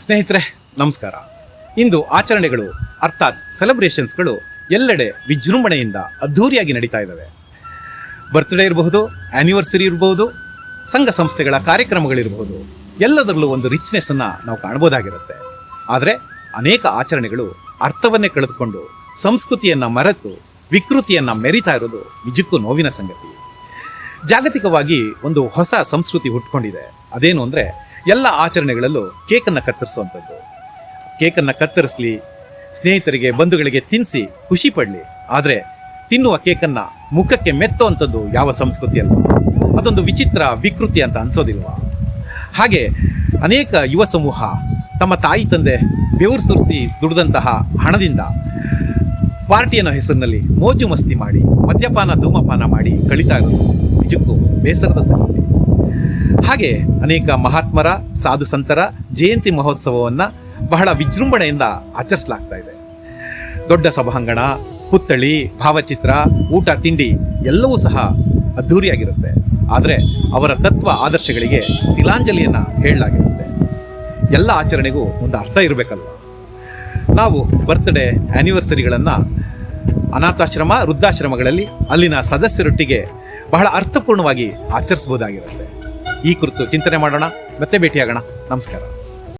ಸ್ನೇಹಿತರೆ, ನಮಸ್ಕಾರ. ಇಂದು ಆಚರಣೆಗಳು, ಅರ್ಥಾತ್ ಸೆಲೆಬ್ರೇಷನ್ಸ್ಗಳು ಎಲ್ಲೆಡೆ ವಿಜೃಂಭಣೆಯಿಂದ ಅದ್ಧೂರಿಯಾಗಿ ನಡೀತಾ ಇದ್ದಾವೆ. ಬರ್ತ್ಡೇ ಇರಬಹುದು ಆ್ಯನಿವರ್ಸರಿ ಇರಬಹುದು, ಸಂಘ ಸಂಸ್ಥೆಗಳ ಕಾರ್ಯಕ್ರಮಗಳಿರಬಹುದು, ಎಲ್ಲದರಲ್ಲೂ ಒಂದು ರಿಚ್ನೆಸ್ ಅನ್ನ ನಾವು ಕಾಣ್ಬೋದಾಗಿರುತ್ತೆ ಆದರೆ ಅನೇಕ ಆಚರಣೆಗಳು ಅರ್ಥವನ್ನೇ ಕಳೆದುಕೊಂಡು ಸಂಸ್ಕೃತಿಯನ್ನ ಮರೆತು ವಿಕೃತಿಯನ್ನ ಮೆರಿತಾ ಇರೋದು ನಿಜಕ್ಕೂ ನೋವಿನ ಸಂಗತಿ. ಜಾಗತಿಕವಾಗಿ ಒಂದು ಹೊಸ ಸಂಸ್ಕೃತಿ ಹುಟ್ಕೊಂಡಿದೆ. ಅದೇನು ಅಂದರೆ ಎಲ್ಲ ಆಚರಣೆಗಳಲ್ಲೂ ಕೇಕನ್ನು ಕತ್ತರಿಸುವಂಥದ್ದು. ಕೇಕನ್ನು ಕತ್ತರಿಸಲಿ, ಸ್ನೇಹಿತರಿಗೆ, ಬಂಧುಗಳಿಗೆ ತಿನ್ನಿಸಿ ಖುಷಿ ಪಡಲಿ. ಆದರೆ ತಿನ್ನುವ ಕೇಕನ್ನು ಮುಖಕ್ಕೆ ಮೆತ್ತುವಂಥದ್ದು ಯಾವ ಸಂಸ್ಕೃತಿ ಅದೊಂದು ವಿಚಿತ್ರ ವಿಕೃತಿ ಅಂತ ಅನ್ಸೋದಿಲ್ವಾ? ಹಾಗೆ ಅನೇಕ ಯುವ ಸಮೂಹ ತಮ್ಮ ತಾಯಿ ತಂದೆ ಬೆವರು ಸುರಿಸಿ ದುಡಿದಂತಹ ಹಣದಿಂದ ಪಾರ್ಟಿ ಅನ್ನೋ ಹೆಸರಿನಲ್ಲಿ ಮೋಜು ಮಸ್ತಿ ಮಾಡಿ, ಮದ್ಯಪಾನ ಧೂಮಪಾನ ಮಾಡಿ ಕಳೀತಾ ಇರೋದು. ನಿಜಕ್ಕೂ ಬೇಸರದ ಸಂಗತಿ. ಹಾಗೆ ಅನೇಕ ಮಹಾತ್ಮರ ಸಾಧು ಸಂತರ ಜಯಂತಿ ಮಹೋತ್ಸವವನ್ನು ಬಹಳ ವಿಜೃಂಭಣೆಯಿಂದ ಆಚರಿಸಲಾಗ್ತಾ ಇದೆ. ದೊಡ್ಡ ಸಭಾಂಗಣ, ಪುತ್ಥಳಿ, ಭಾವಚಿತ್ರ, ಊಟ, ತಿಂಡಿ ಎಲ್ಲವೂ ಸಹ ಅದ್ಧೂರಿಯಾಗಿರುತ್ತೆ. ಆದರೆ ಅವರ ತತ್ವ ಆದರ್ಶಗಳಿಗೆ ತಿಲಾಂಜಲಿಯನ್ನು ಹೇಳಲಾಗಿರುತ್ತೆ. ಎಲ್ಲ ಆಚರಣೆಗೂ ಒಂದು ಅರ್ಥ ಇರಬೇಕಲ್ವ? ನಾವು ಬರ್ತ್ಡೇ ಆ್ಯನಿವರ್ಸರಿಗಳನ್ನು ಅನಾಥಾಶ್ರಮ, ವೃದ್ಧಾಶ್ರಮಗಳಲ್ಲಿ ಅಲ್ಲಿನ ಸದಸ್ಯರೊಟ್ಟಿಗೆ ಬಹಳ ಅರ್ಥಪೂರ್ಣವಾಗಿ ಆಚರಿಸಬಹುದಾಗಿರುತ್ತೆ. ಈ ಕುರಿತು ಚಿಂತನೆ ಮಾಡೋಣ. ಮತ್ತೆ ಭೇಟಿಯಾಗೋಣ. ನಮಸ್ಕಾರ.